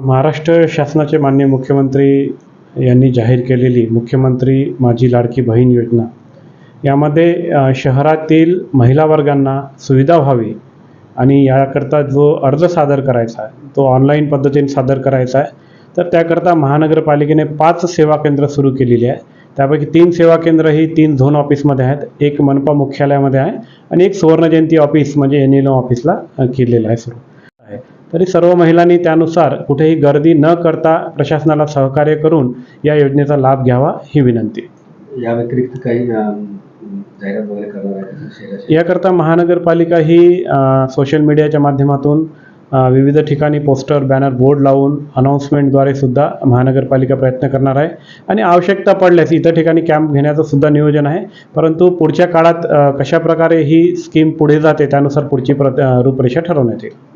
महाराष्ट्र शासनाचे मान्य मुख्यमंत्री यांनी जाहीर केलेली मुख्यमंत्री माझी लाडकी बहीण योजना. यामध्ये शहरातील महिला वर्गांना सुविधा व्हावी आणि याकरता जो अर्ज सादर करायचा आहे तो ऑनलाईन पद्धतीने सादर करायचा आहे तर त्याकरता महानगरपालिकेने पाच सेवा केंद्र सुरू केलेली आहे. त्यापैकी तीन सेवा केंद्र ही तीन झोन ऑफिसमध्ये आहेत एक मनपा मुख्यालयामध्ये आहे आणि एक सुवर्णजयंती ऑफिस म्हणजे एन एल ऑफिसला केलेलं आहे सुरू. आहे तरी सर्व महिलांनी त्यानुसार कुठेही गर्दी न करता प्रशासनाला सहकार्य करून या योजनेचा लाभ घ्यावा ही विनंती. या व्यतिरिक्त काही जाहिरात वगैरे करणार आहे याकरता महानगरपालिका ही अ, सोशल मीडियाच्या माध्यमातून अ, विविध ठिकाणी पोस्टर बॅनर बोर्ड लावून अनाऊन्समेंटद्वारे सुद्धा महानगरपालिका प्रयत्न करणार आहे. आणि आवश्यकता पडल्यास इतर ठिकाणी कॅम्प घेण्याचं सुद्धा नियोजन आहे. परंतु पुढच्या काळात अ, कशा प्रकारे ही स्कीम पुढे जाते त्यानुसार पुढची प्र अ, रूपरेषा ठरवण्यात येईल.